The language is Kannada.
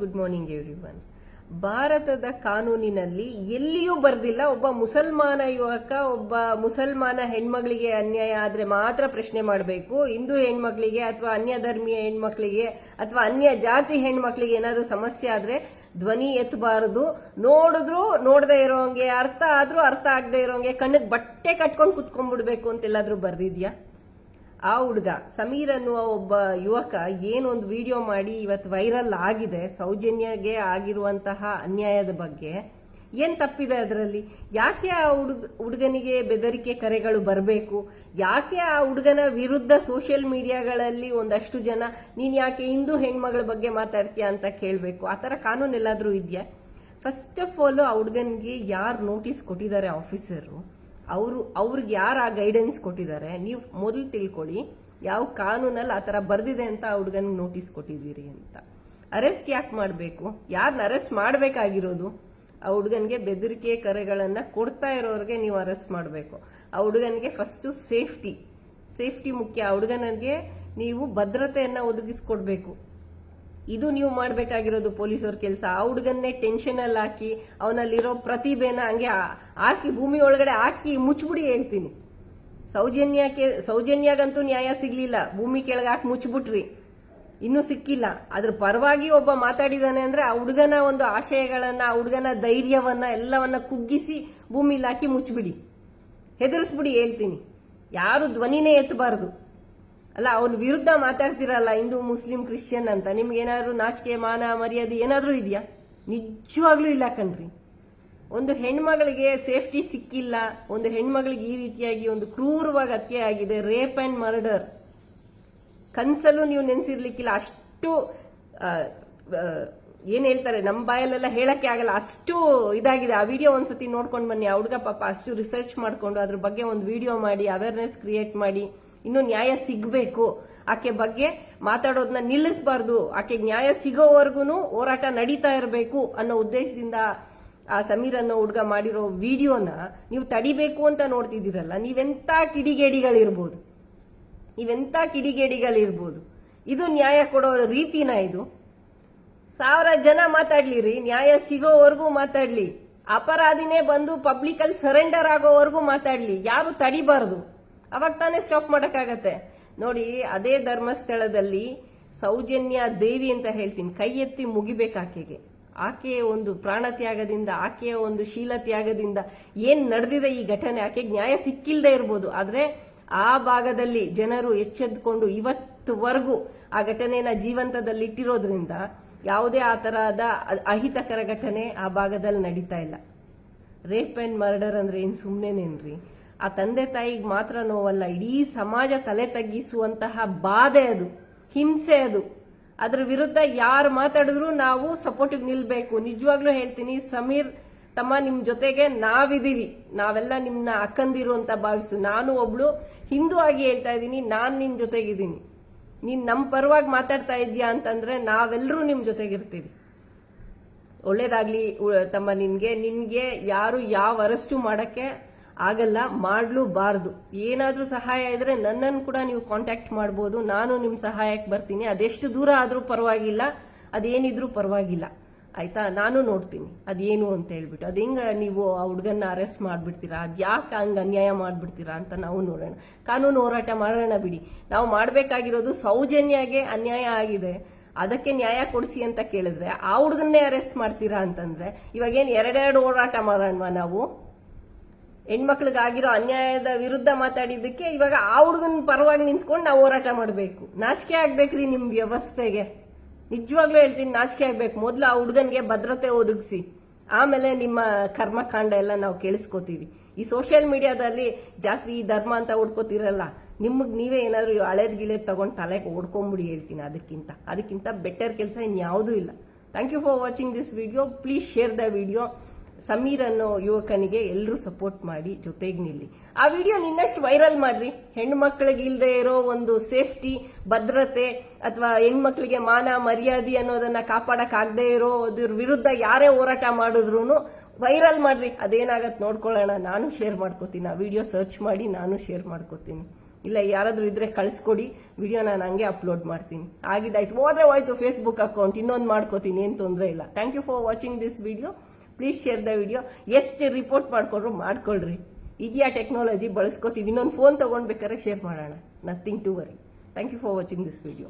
ಗುಡ್ ಮಾರ್ನಿಂಗ್ ಎವ್ರಿವನ್ ಭಾರತದ ಕಾನೂನಿನಲ್ಲಿ ಎಲ್ಲಿಯೂ ಬರ್ದಿಲ್ಲ. ಒಬ್ಬ ಮುಸಲ್ಮಾನ ಯುವಕ, ಒಬ್ಬ ಮುಸಲ್ಮಾನ ಹೆಣ್ಮಗಳಿಗೆ ಅನ್ಯಾಯ ಆದ್ರೆ ಮಾತ್ರ ಪ್ರಶ್ನೆ ಮಾಡಬೇಕು. ಹಿಂದೂ ಹೆಣ್ಮಕ್ಳಿಗೆ ಅಥವಾ ಅನ್ಯ ಧರ್ಮೀಯ ಹೆಣ್ಮಕ್ಳಿಗೆ ಅಥವಾ ಅನ್ಯ ಜಾತಿ ಹೆಣ್ಮಕ್ಳಿಗೆ ಏನಾದ್ರೂ ಸಮಸ್ಯೆ ಆದ್ರೆ ಧ್ವನಿ ಎತ್ತಬಾರದು. ನೋಡಿದ್ರು ನೋಡದೆ ಇರೋಂಗೆ, ಅರ್ಥ ಆದ್ರೂ ಅರ್ಥ ಆಗದೆ ಇರೋಂಗೆ ಕಣ್ಣಿಗೆ ಬಟ್ಟೆ ಕಟ್ಕೊಂಡು ಕುತ್ಕೊಂಡ್ಬಿಡ್ಬೇಕು ಅಂತೆಲ್ಲಾದ್ರೂ ಬರ್ದಿದ್ಯಾ? ಆ ಹುಡುಗ, ಸಮೀರ್ ಅನ್ನುವ ಒಬ್ಬ ಯುವಕ ಏನೊಂದು ವಿಡಿಯೋ ಮಾಡಿ ಇವತ್ತು ವೈರಲ್ ಆಗಿದೆ, ಸೌಜನ್ಯಗೆ ಆಗಿರುವಂತಹ ಅನ್ಯಾಯದ ಬಗ್ಗೆ. ಏನ್ ತಪ್ಪಿದೆ ಅದರಲ್ಲಿ? ಯಾಕೆ ಆ ಹುಡುಗ, ಹುಡುಗನಿಗೆ ಬೆದರಿಕೆ ಕರೆಗಳು ಬರಬೇಕು? ಯಾಕೆ ಆ ಹುಡುಗನ ವಿರುದ್ಧ ಸೋಷಿಯಲ್ ಮೀಡಿಯಾಗಳಲ್ಲಿ ಒಂದಷ್ಟು ಜನ, ನೀನ್ ಯಾಕೆ ಹಿಂದೂ ಹೆಣ್ಮಗಳ ಬಗ್ಗೆ ಮಾತಾಡ್ತೀಯ ಅಂತ ಕೇಳಬೇಕು? ಆ ಥರ ಕಾನೂನು ಎಲ್ಲಾದ್ರೂ ಇದೆಯಾ? ಫಸ್ಟ್ ಆಫ್ ಆಲ್ ಆ ಹುಡುಗನಿಗೆ ಯಾರು ನೋಟಿಸ್ ಕೊಟ್ಟಿದ್ದಾರೆ ಆಫೀಸರು ಅವರು, ಅವ್ರಿಗೆ ಯಾರು ಆ ಗೈಡೆನ್ಸ್ ಕೊಟ್ಟಿದ್ದಾರೆ, ನೀವು ಮೊದಲು ತಿಳ್ಕೊಳ್ಳಿ, ಯಾವ ಕಾನೂನಲ್ಲಿ ಆ ಥರ ಬರೆದಿದೆ ಅಂತ ಆ ಹುಡುಗನಿಗೆ ನೋಟಿಸ್ ಕೊಟ್ಟಿದ್ದೀರಿ ಅಂತ. ಅರೆಸ್ಟ್ ಯಾಕೆ ಮಾಡಬೇಕು? ಯಾರನ್ನ ಅರೆಸ್ಟ್ ಮಾಡಬೇಕಾಗಿರೋದು? ಆ ಹುಡುಗನಿಗೆ ಬೆದರಿಕೆ, ಕರೆಗಳನ್ನು ಕೊಡ್ತಾ ಇರೋರಿಗೆ ನೀವು ಅರೆಸ್ಟ್ ಮಾಡಬೇಕು. ಆ ಹುಡುಗನಿಗೆ ಫಸ್ಟು ಸೇಫ್ಟಿ ಸೇಫ್ಟಿ ಮುಖ್ಯ. ಆ ಹುಡುಗನಿಗೆ ನೀವು ಭದ್ರತೆಯನ್ನು ಒದಗಿಸ್ಕೊಡ್ಬೇಕು. ಇದು ನೀವು ಮಾಡಬೇಕಾಗಿರೋದು ಪೊಲೀಸರ ಕೆಲಸ. ಆ ಹುಡುಗನ್ನೇ ಟೆನ್ಷನ್ ಅಲ್ಲಿ ಹಾಕಿ, ಅವನಲ್ಲಿರೋ ಪ್ರತಿಭೆನ ಹಂಗೆ ಹಾಕಿ ಭೂಮಿ ಒಳಗಡೆ ಹಾಕಿ ಮುಚ್ಚಿಬಿಡಿ ಹೇಳ್ತೀನಿ. ಸೌಜನ್ಯಕ್ಕೆ ಸೌಜನ್ಯಗಂತೂ ನ್ಯಾಯ ಸಿಗ್ಲಿಲ್ಲ. ಭೂಮಿ ಕೆಳಗೆ ಹಾಕಿ ಮುಚ್ಚಿಬಿಟ್ರಿ ಇನ್ನೂ ಸಿಕ್ಕಿಲ್ಲ. ಅದ್ರ ಪರವಾಗಿ ಒಬ್ಬ ಮಾತಾಡಿದಾನೆ ಅಂದ್ರೆ ಆ ಹುಡುಗನ ಒಂದು ಆಶಯಗಳನ್ನ, ಆ ಹುಡುಗನ ಧೈರ್ಯವನ್ನ ಎಲ್ಲವನ್ನ ಕುಗ್ಗಿಸಿ ಭೂಮಿಲಿ ಹಾಕಿ ಮುಚ್ಚಿಬಿಡಿ ಹೆದರ್ಸ್ಬಿಡಿ ಹೇಳ್ತೀನಿ. ಯಾರು ಧ್ವನಿನೇ ಎತ್ತಬಾರದು. ಅಲ್ಲ, ಅವನ ವಿರುದ್ಧ ಮಾತಾಡ್ತಿರಲ್ಲ, ಹಿಂದೂ, ಮುಸ್ಲಿಂ, ಕ್ರಿಶ್ಚಿಯನ್ ಅಂತ. ನಿಮ್ಗೆ ಏನಾದ್ರು ನಾಚಿಕೆ, ಮಾನ, ಮರ್ಯಾದೆ ಏನಾದರೂ ಇದೆಯಾ? ನಿಜವಾಗ್ಲೂ ಇಲ್ಲ ಕಣ್ರಿ. ಒಂದು ಹೆಣ್ಮಗಳಿಗೆ ಸೇಫ್ಟಿ ಸಿಕ್ಕಿಲ್ಲ, ಒಂದು ಹೆಣ್ಮಗಳಿಗೆ ಈ ರೀತಿಯಾಗಿ ಒಂದು ಕ್ರೂರವಾಗಿ ಹತ್ಯೆ ಆಗಿದೆ, ರೇಪ್ ಅಂಡ್ ಮರ್ಡರ್. ಕನ್ಸಲ್ಲೂ ನೀವು ನೆನೆಸಿರ್ಲಿಕ್ಕಿಲ್ಲ, ಅಷ್ಟು ಏನ್ ಹೇಳ್ತಾರೆ ನಮ್ಮ ಬಾಯಲ್ಲೆಲ್ಲ ಹೇಳಕ್ಕೆ ಆಗಲ್ಲ, ಅಷ್ಟು ಇದಾಗಿದೆ. ಆ ವಿಡಿಯೋ ಒಂದ್ಸತಿ ನೋಡ್ಕೊಂಡು ಬನ್ನಿ. ಆ ಹುಡುಗ ಪಾಪ ಅಷ್ಟು ರಿಸರ್ಚ್ ಮಾಡಿಕೊಂಡು ಅದ್ರ ಬಗ್ಗೆ ಒಂದು ವಿಡಿಯೋ ಮಾಡಿ ಅವೇರ್ನೆಸ್ ಕ್ರಿಯೇಟ್ ಮಾಡಿ. ಇನ್ನು ನ್ಯಾಯ ಸಿಗಬೇಕು. ಆಕೆ ಬಗ್ಗೆ ಮಾತಾಡೋದನ್ನ ನಿಲ್ಲಿಸಬಾರ್ದು. ಆಕೆ ನ್ಯಾಯ ಸಿಗೋವರೆಗೂ ಹೋರಾಟ ನಡೀತಾ ಇರಬೇಕು ಅನ್ನೋ ಉದ್ದೇಶದಿಂದ ಆ ಸಮೀರ್ ಅನ್ನೋ ಹುಡುಗ ಮಾಡಿರೋ ವಿಡಿಯೋನ ನೀವು ತಡಿಬೇಕು ಅಂತ ನೋಡ್ತಿದ್ದೀರಲ್ಲ, ನೀವೆಂತ ಕಿಡಿಗೇಡಿಗಳಿರ್ಬೋದು. ನೀವೆಂತ ಕಿಡಿಗೇಡಿಗಳಿರ್ಬೋದು. ಇದು ನ್ಯಾಯ ಕೊಡೋ ರೀತಿನ ಇದು. ಸಾವಿರ ಜನ ಮಾತಾಡ್ಲಿರಿ, ನ್ಯಾಯ ಸಿಗೋವರೆಗೂ ಮಾತಾಡ್ಲಿ. ಅಪರಾಧಿನೇ ಬಂದು ಪಬ್ಲಿಕ್ ಅಲ್ಲಿ ಸರೆಂಡರ್ ಆಗೋವರೆಗೂ ಮಾತಾಡ್ಲಿ. ಯಾರು ತಡಿಬಾರ್ದು. ಅವಾಗ ತಾನೇ ಸ್ಟಾಪ್ ಮಾಡೋಕ್ಕಾಗತ್ತೆ. ನೋಡಿ, ಅದೇ ಧರ್ಮಸ್ಥಳದಲ್ಲಿ ಸೌಜನ್ಯ ದೇವಿ ಅಂತ ಹೇಳ್ತೀನಿ. ಕೈ ಎತ್ತಿ ಮುಗಿಬೇಕು ಆಕೆಗೆ. ಆಕೆಯ ಒಂದು ಪ್ರಾಣ ತ್ಯಾಗದಿಂದ, ಆಕೆಯ ಒಂದು ಶೀಲ ತ್ಯಾಗದಿಂದ ಏನ್ ನಡೆದಿದೆ ಈ ಘಟನೆ? ಆಕೆಗೆ ನ್ಯಾಯ ಸಿಕ್ಕಿಲ್ಲದೇ ಇರ್ಬೋದು. ಆದ್ರೆ ಆ ಭಾಗದಲ್ಲಿ ಜನರು ಎಚ್ಚೆದ್ಕೊಂಡು ಇವತ್ತುವರೆಗೂ ಆ ಘಟನೆನ ಜೀವಂತದಲ್ಲಿ ಇಟ್ಟಿರೋದ್ರಿಂದ ಯಾವುದೇ ಆ ತರಹದ ಅಹಿತಕರ ಘಟನೆ ಆ ಭಾಗದಲ್ಲಿ ನಡೀತಾ ಇಲ್ಲ. ರೇಪ್ ಅಂಡ್ ಮರ್ಡರ್ ಅಂದ್ರೆ ಸುಮ್ಮನೆ ಸುಮ್ಮನೆನೇನ್ರಿ ಆ ತಂದೆ ತಾಯಿಗೆ ಮಾತ್ರ ನೋವಲ್ಲ, ಇಡೀ ಸಮಾಜ ತಲೆ ತಗ್ಗಿಸುವಂತಹ ಬಾಧೆ ಅದು, ಹಿಂಸೆ ಅದು. ಅದ್ರ ವಿರುದ್ಧ ಯಾರು ಮಾತಾಡಿದ್ರು ನಾವು ಸಪೋರ್ಟಿಗೆ ನಿಲ್ಬೇಕು. ನಿಜವಾಗ್ಲೂ ಹೇಳ್ತೀನಿ, ಸಮೀರ್, ತಮ್ಮ ನಿಮ್ ಜೊತೆಗೆ ನಾವಿದೀವಿ ನಾವೆಲ್ಲ ನಿಮ್ನ ಅಕ್ಕಂದಿರು ಅಂತ ಭಾವಿಸು. ನಾನು ಒಬ್ಳು ಹಿಂದೂ ಆಗಿ ಹೇಳ್ತಾ ಇದ್ದೀನಿ, ನಾನು ನಿನ್ ಜೊತೆಗಿದ್ದೀನಿ. ನೀನ್ ನಮ್ ಪರವಾಗಿ ಮಾತಾಡ್ತಾ ಇದೀಯಾ ಅಂತಂದ್ರೆ ನಾವೆಲ್ಲರೂ ನಿಮ್ ಜೊತೆಗಿರ್ತೀವಿ ಒಳ್ಳೇದಾಗ್ಲಿ ತಮ್ಮ ನಿನ್ಗೆ ನಿನ್ಗೆ ಯಾರು ಯಾವ ಅರೆಸ್ಟು ಮಾಡಕ್ಕೆ ಆಗಲ್ಲ, ಮಾಡಲೂಬಾರ್ದು. ಏನಾದರೂ ಸಹಾಯ ಇದ್ರೆ ನನ್ನನ್ನು ಕೂಡ ನೀವು ಕಾಂಟ್ಯಾಕ್ಟ್ ಮಾಡ್ಬೋದು. ನಾನು ನಿಮ್ಮ ಸಹಾಯಕ್ಕೆ ಬರ್ತೀನಿ. ಅದೆಷ್ಟು ದೂರ ಆದ್ರೂ ಪರವಾಗಿಲ್ಲ. ಅದೇನಿದ್ರೂ ಪರವಾಗಿಲ್ಲ. ಆಯ್ತಾ? ನಾನು ನೋಡ್ತೀನಿ. ಅದೇನು ಅಂತ ಹೇಳ್ಬಿಟ್ಟು. ಅದು ಹೆಂಗ ನೀವು ಆ ಹುಡುಗನ್ನ ಅರೆಸ್ಟ್ ಮಾಡ್ಬಿಡ್ತೀರಾ? ಅದು ಯಾಕೆ ಹಂಗ ಅನ್ಯಾಯ ಮಾಡ್ಬಿಡ್ತೀರಾ ಅಂತ ನಾವು ನೋಡೋಣ. ಕಾನೂನು ಹೋರಾಟ ಮಾಡೋಣ ಬಿಡಿ. ನಾವು ಮಾಡಬೇಕಾಗಿರೋದು ಸೌಜನ್ಯಾಗೆ ಅನ್ಯಾಯ ಆಗಿದೆ. ಅದಕ್ಕೆ ನ್ಯಾಯ ಕೊಡಿಸಿ ಅಂತ ಕೇಳಿದ್ರೆ ಆ ಹುಡುಗನ್ನೇ ಅರೆಸ್ಟ್ ಮಾಡ್ತೀರಾ ಅಂತಂದ್ರೆ ಇವಾಗೇನು ಎರಡೆರಡು ಹೋರಾಟ ಮಾಡೋಣವಾ ನಾವು? ಹೆಣ್ಮಕ್ಳಿಗಾಗಿರೋ ಅನ್ಯಾಯದ ವಿರುದ್ಧ ಮಾತಾಡಿದ್ದಕ್ಕೆ ಇವಾಗ ಆ ಹುಡುಗನ ಪರವಾಗಿ ನಿಂತ್ಕೊಂಡು ನಾವು ಹೋರಾಟ ಮಾಡಬೇಕು. ನಾಚಿಕೆ ಆಗ್ಬೇಕ್ರಿ ನಿಮ್ ವ್ಯವಸ್ಥೆಗೆ. ನಿಜವಾಗ್ಲೂ ಹೇಳ್ತೀನಿ, ನಾಚಿಕೆ ಆಗ್ಬೇಕು. ಮೊದಲು ಆ ಹುಡುಗನ್ಗೆ ಭದ್ರತೆ ಒದಗಿಸಿ. ಆಮೇಲೆ ನಿಮ್ಮ ಕರ್ಮಕಾಂಡ ಎಲ್ಲ ನಾವು ಕೇಳಿಸ್ಕೋತೀವಿ. ಈ ಸೋಷಿಯಲ್ ಮೀಡಿಯಾದಲ್ಲಿ ಜಾತಿ, ಧರ್ಮ ಅಂತ ಹುಡ್ಕೋತಿರಲ್ಲ, ನಿಮಗೆ ನೀವೇ ಏನಾದರೂ ಹಳೇದ್ ಗಿಳೇದ್ ತಗೊಂಡು ತಲೆಗೆ ಓಡ್ಕೊಂಬಿಡಿ ಹೇಳ್ತೀನಿ ಅದಕ್ಕಿಂತ. ಅದಕ್ಕಿಂತ ಬೆಟರ್ ಕೆಲಸ ಇನ್ಯಾವುದೂ ಇಲ್ಲ. Thank you for watching this video please share the video Sameer ಅನ್ನೋ ಯುವಕನಿಗೆ ಎಲ್ಲರೂ ಸಪೋರ್ಟ್ ಮಾಡಿ ಜೊತೆಗೆ ನಿಲ್ಲಿ. ಆ ವಿಡಿಯೋ ನಿನ್ನಷ್ಟು ವೈರಲ್ ಮಾಡ್ರಿ. ಹೆಣ್ಣು ಮಕ್ಕಳಿಗೆ ಇಲ್ಲದೆ ಇರೋ ಒಂದು ಸೇಫ್ಟಿ ಭದ್ರತೆ ಅಥವಾ ಹೆಣ್ಮಕ್ಳಿಗೆ ಮಾನ, ಮರ್ಯಾದೆ ಅನ್ನೋದನ್ನ ಕಾಪಾಡಕ್ ಆಗದೆ ಇರೋ ಅದ್ರ ವಿರುದ್ಧ ಯಾರೇ ಹೋರಾಟ ಮಾಡಿದ್ರು ವೈರಲ್ ಮಾಡ್ರಿ. ಅದೇನಾಗತ್ತೆ ನೋಡ್ಕೊಳ್ಳೋಣ. ನಾನು ಶೇರ್ ಮಾಡ್ಕೋತೀನಿ. ಆ ವಿಡಿಯೋ ಸರ್ಚ್ ಮಾಡಿ ನಾನು ಶೇರ್ ಮಾಡ್ಕೋತೀನಿ. ಇಲ್ಲ, ಯಾರಾದ್ರೂ ಇದ್ರೆ ಕಳಿಸ್ಕೊಡಿ. ವಿಡಿಯೋ ನಾನು ಹಂಗೆ ಅಪ್ಲೋಡ್ ಮಾಡ್ತೀನಿ. ಆಗಿದ್ದಾಯ್ತು. ಹೋದ್ರೆ ಹೋಯ್ತು ಫೇಸ್ಬುಕ್ ಅಕೌಂಟ್ ಇನ್ನೊಂದು ಮಾಡ್ಕೋತೀನಿ. ಏನು ತೊಂದರೆ ಇಲ್ಲ. Thank you for watching this video please share the video. ಎಷ್ಟು ರಿಪೋರ್ಟ್ ಮಾಡಿಕೊಂಡ್ರು ಮಾಡ್ಕೊಳ್ರಿ. ಇದೆಯಾ ಟೆಕ್ನಾಲಜಿ ಬಳಸ್ಕೋತೀವಿ. ಇನ್ನೊಂದು ಫೋನ್ ತೊಗೊಂಡ್ಬೇಕಾದ್ರೆ ಶೇರ್ ಮಾಡೋಣ. Nothing to worry thank you for watching this video